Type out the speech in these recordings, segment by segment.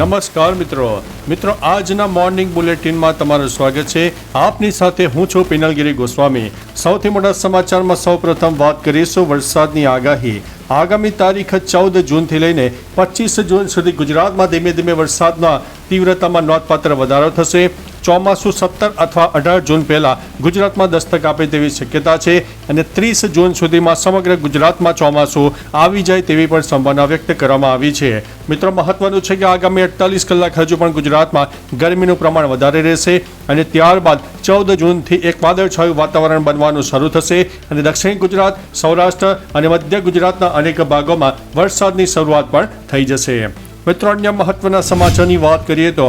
નમસ્કાર મિત્રો. મિત્રો, આજના મોર્નિંગ બુલેટિનમાં તમારું સ્વાગત છે. આપની સાથે હું છું પિનલગીરી ગોસ્વામી. સૌથી મોટા સમાચારમાં સૌપ્રથમ વાત કરીશું વરસાદની આગાહી. આગામી તારીખ ચૌદ જૂનથી લઈને પચીસ જૂન સુધી ગુજરાતમાં ધીમે ધીમે વરસાદના તીવ્રતામાં નોંધપાત્ર વધારો થશે. ચોમાસું સત્તર અથવા અઢાર જૂન પહેલા ગુજરાતમાં દસ્તક આપે તેવી શક્યતા છે અને ત્રીસ જૂન સુધીમાં સમગ્ર ગુજરાતમાં ચોમાસું આવી જાય તેવી પણ સંભાવના વ્યક્ત કરવામાં આવી છે. મિત્રો, મહત્વનું છે કે આગામી અડતાલીસ કલાક હજુ પણ ગુજરાતમાં ગરમીનું પ્રમાણ વધારે રહેશે અને ત્યારબાદ ચૌદ જૂનથી એક વાદળછાયું વાતાવરણ બનવાનું શરૂ થશે અને દક્ષિણ ગુજરાત, સૌરાષ્ટ્ર અને મધ્ય ગુજરાતના અનેક ભાગોમાં વરસાદની શરૂઆત પણ થઈ જશે. મિત્રો, અન્ય મહત્વના સમાચારની વાત કરીએ તો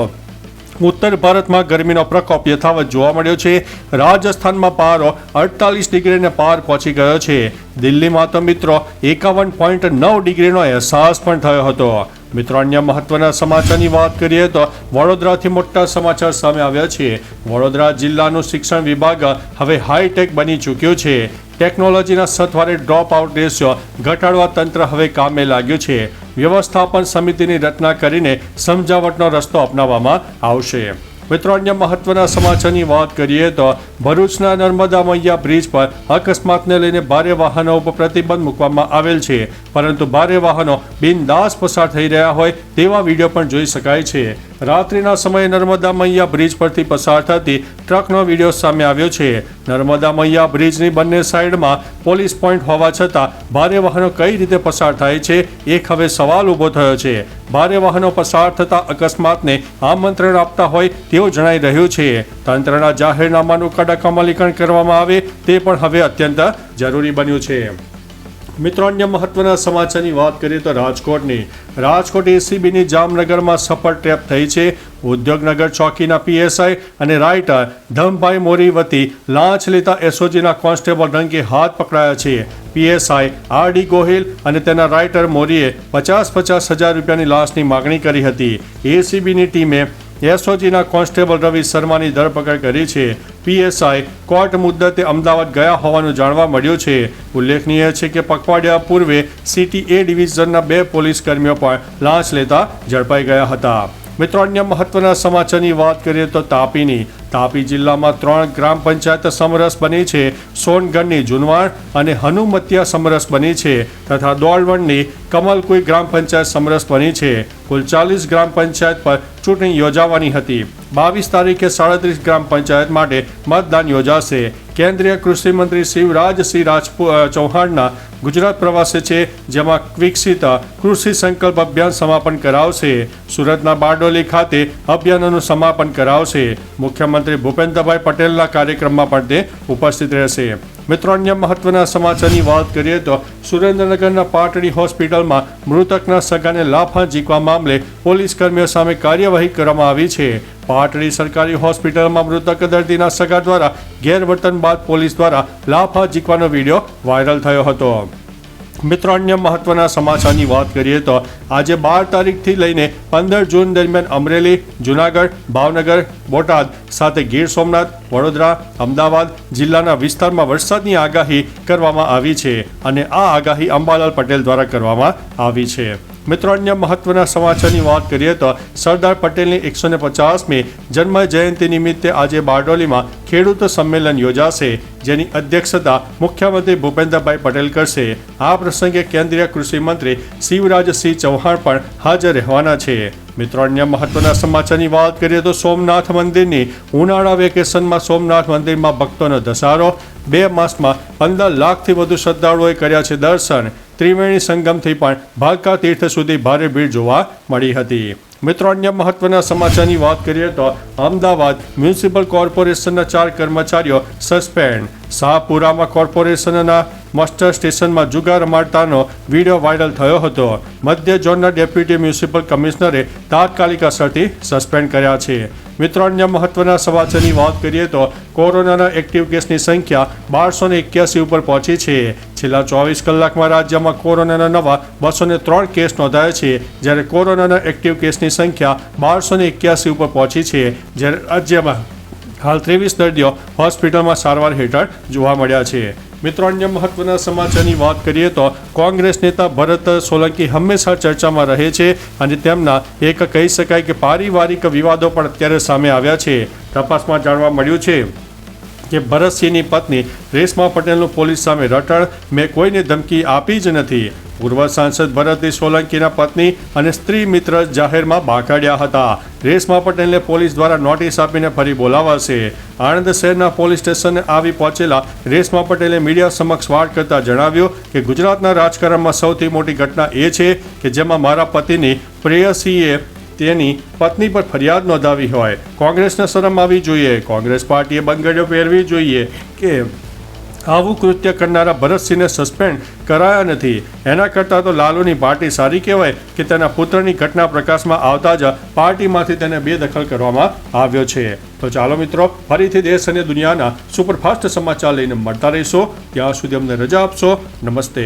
ઉત્તર ભારતમાં ગરમીનો પ્રકોપ યથાવત જોવા મળ્યો છે. રાજસ્થાનમાં પારો અડતાલીસ ડિગ્રીને પાર પહોંચી ગયો છે. દિલ્હીમાં તો મિત્રો એકાવન પોઈન્ટ નવ ડિગ્રીનો અહેસાસ પણ થયો હતો. મિત્રો, અન્ય મહત્વના સમાચારની વાત કરીએ તો વડોદરાથી મોટા સમાચાર સામે આવ્યા છે. વડોદરા જિલ્લાનું શિક્ષણ વિભાગ હવે હાઈટેક બની ચૂક્યું છે. ટેકનોલોજીના સથવારે ડ્રોપ આઉટ રેશિયો ઘટાડવા તંત્ર હવે કામે લાગ્યું છે. વ્યવસ્થાપન સમિતિની રચના કરીને સમજાવટનો રસ્તો અપનાવવામાં આવશે. મિત્રો, અન્ય મહત્વના સમાચારની વાત કરીએ તો ભરૂચના નર્મદા મૈયા બ્રિજ પર અકસ્માતને લઈને ભારે વાહનો ઉપર પ્રતિબંધ મૂકવામાં આવેલ છે. પરંતુ ભારે વાહનો બિનદાસ પસાર થઈ રહ્યા હોય તેવા વીડિયો પણ જોઈ શકાય છે. રાત્રિના સમયે નર્મદા મૈયા બ્રિજ પરથી પસાર થતી ટ્રકનો વીડિયો સામે આવ્યો છે. નર્મદા મૈયા બ્રિજની બંને સાઈડમાં પોલીસ પોઈન્ટ હોવા છતાં ભારે વાહનો કઈ રીતે પસાર થાય છે એક હવે સવાલ ઊભો થયો છે. ભારે વાહનો પસાર થતા અકસ્માતને આમંત્રણ આપતા હોય તેવું જણાઈ રહ્યું છે. તંત્રના જાહેરનામાનું કડક અમલીકરણ કરવામાં આવે તે પણ હવે અત્યંત જરૂરી બન્યું છે. મિત્રો, અન્ય મહત્વના સમાચારની વાત કરીએ તો રાજકોટની. રાજકોટ એસીબીની જામનગરમાં સફળ ટ્રેપ થઈ છે. ઉદ્યોગનગર ચોકીના પીએસઆઈ અને રાઇટર ધમભાઈ મોરી વતી લાંચ લેતા એસઓજીના કોન્સ્ટેબલ રંગે હાથ પકડાયા છે. પીએસઆઈ આર ડી ગોહિલ અને તેના રાઇટર મોરીએ પચાસ પચાસ હજાર રૂપિયાની લાંચની માગણી કરી હતી. એસીબીની ટીમે એસઓજીના કોન્સ્ટેબલ રવિ શર્માની ધરપકડ કરી છે. પીએસઆઈ કોર્ટ મુદ્દતે અમદાવાદ ગયા હોવાનું જાણવા મળ્યું છે. ઉલ્લેખનીય છે કે પખવાડિયા પૂર્વે સિટી એ ડિવિઝનના બે પોલીસ કર્મીઓ પણ લાંચ લેતા ઝડપાઈ ગયા હતા. મિત્રો, અન્ય મહત્વના સમાચારની વાત કરીએ તો તાપીની. તાપી જિલ્લામાં ત્રણ ગ્રામ પંચાયત સમરસ બની છે. સોનગઢની જુનવાણ અને હનુમતિયા સમરસ બની છે તથા દોડવણની કમલકુઈ ગ્રામ પંચાયત સમરસ બની છે. કુલ ચાલીસ ગ્રામ પંચાયત પર ચૂંટણી યોજાવાની હતી. બાવીસ તારીખે સાડત્રીસ ગ્રામ પંચાયત માટે મતદાન યોજાશે. કેન્દ્રીય કૃષિમંત્રી શિવરાજસિંહ રાજપૂ ચૌહાણના ગુજરાત પ્રવાસે છે, જેમાં વિકસિત કૃષિ સંકલ્પ અભિયાન સમાપન કરાવશે. સુરતના બારડોલી ખાતે અભિયાનનું સમાપન કરાવશે. મુખ્યમંત્રી ભૂપેન્દ્રભાઈ પટેલના કાર્યક્રમમાં પણ તે ઉપસ્થિત રહેશે. મિત્રો, અન્ય મહત્વના સમાચારની વાત કરીએ તો સુરેન્દ્રનગરના પાટડી હોસ્પિટલમાં મૃતકના સગાને લાફા જીકવા મામલે પોલીસ કર્મીઓ સામે કાર્યવાહી કરવામાં આવી છે. પાટડી સરકારી હોસ્પિટલમાં મૃતક દર્દીના સગા દ્વારા ગેરવર્તન બાદ પોલીસ દ્વારા લાફા જીકવાનો વીડિયો વાયરલ થયો હતો. મિત્રો અન્ય મહત્વના સમાચારની વાત કરીએ તો આજે બાર તારીખથી લઈને પંદર જૂન દરમિયાન અમરેલી, જુનાગઢ, ભાવનગર, બોટાદ સાથે ગીર સોમનાથ, વડોદરા, અમદાવાદ જિલ્લાના વિસ્તારમાં વરસાદની આગાહી કરવામાં આવી છે અને આ આગાહી અંબાલાલ પટેલ દ્વારા કરવામાં આવી છે. મિત્રો, અન્ય મહત્વના સમાચારની વાત કરીએ તો સરદાર પટેલની એકસો ને પચાસમી જન્મ જયંતિ નિમિત્તે આજે બારડોલીમાં ખેડૂત સંમેલન યોજાશે, જેની અધ્યક્ષતા મુખ્યમંત્રી ભૂપેન્દ્રભાઈ પટેલ કરશે. આ પ્રસંગે કેન્દ્રીય કૃષિ મંત્રી શિવરાજસિંહ ચૌહાણ પણ હાજર રહેવાના છે. મિત્રો, અન્ય મહત્વના સમાચારની વાત કરીએ તો સોમનાથ મંદિરની ઉનાળા વેકેશનમાં સોમનાથ મંદિરમાં ભક્તોનો ધસારો બે માસમાં પંદર લાખથી વધુ શ્રદ્ધાળુઓએ કર્યા છે દર્શન. ત્રિવેણી સંગમથી પણ ભાલકા તીર્થ સુધી ભારે ભીડ જોવા મળી હતી. મિત્રો, અન્ય મહત્વના સમાચારની વાત કરીએ તો અમદાવાદ મ્યુનિસિપલ કોર્પોરેશનના ચાર કર્મચારીઓ સસ્પેન્ડ. શાહપુરામાં કોર્પોરેશનના મસ્ટર સ્ટેશનમાં જુગાર મારતાનો વીડિયો વાયરલ થયો હતો. મધ્ય ઝોનના ડેપ્યુટી મ્યુનિસિપલ કમિશનરે તાત્કાલિક અસરથી સસ્પેન્ડ કર્યા છે. મિત્રો, અન્ય મહત્વના સમાચારની વાત કરીએ તો કોરોનાના એક્ટિવ કેસની સંખ્યા બારસો ને એક્યાસી ઉપર પહોંચી છે. છેલ્લા ચોવીસ કલાકમાં રાજ્યમાં કોરોનાના નવા બસો ને ત્રણ કેસ નોંધાયા છે. જ્યારે કોરોનાના એક્ટિવ કેસની સંખ્યા બારસો ને એક્યાસી ઉપર પહોંચી છે. જ્યારે રાજ્યમાં હાલ ત્રેવીસ દર્દીઓ હોસ્પિટલમાં સારવાર હેઠળ જોવા મળ્યા છે. મિત્રો, અન્ય મહત્વના સમાચારની વાત કરીએ તો કોંગ્રેસ નેતા ભરત સોલંકી હંમેશા ચર્ચામાં રહે છે અને તેમના એક કહી શકાય કે પારિવારિક વિવાદો પણ અત્યારે સામે આવ્યા છે. તપાસમાં જાણવા મળ્યું છે કે ભરતસિંહની પત્ની રેશમા પટેલનું પોલીસ સામે રટણ મેં કોઈને ધમકી આપી જ નથી. પૂર્વ સાંસદ ભરતસિંહ સોલંકીના પત્ની અને સ્ત્રી મિત્ર જાહેરમાં બાકાડ્યા હતા. રેશમા પટેલને પોલીસ દ્વારા નોટિસ આપીને ફરી બોલાવાશે. આણંદ શહેરના પોલીસ સ્ટેશને આવી પહોંચેલા રેશમા પટેલે મીડિયા સમક્ષ વાત કરતા જણાવ્યું કે ગુજરાતના રાજકારણમાં સૌથી મોટી ઘટના એ છે કે જેમાં મારા પતિની પ્રેયસીએ તેની પત્ની પર ફરિયાદ નોંધાવી હોય. કોંગ્રેસને શરમ આવી જોઈએ. કોંગ્રેસ પાર્ટીએ બંગડીઓ પહેરવી જોઈએ કે આવું કૃત્ય કરનારા ભરતસિંહને સસ્પેન્ડ કરાયા નથી. એના કરતાં તો લાલુની પાર્ટી સારી કહેવાય કે તેના પુત્રની ઘટના પ્રકાશમાં આવતા જ પાર્ટીમાંથી તેને બેદખલ કરવામાં આવ્યો છે. તો ચાલો મિત્રો, ફરીથી દેશ અને દુનિયાના સુપરફાસ્ટ સમાચાર લઈને મળતા રહીશો. ત્યાં સુધી અમને રજા આપશો. નમસ્તે.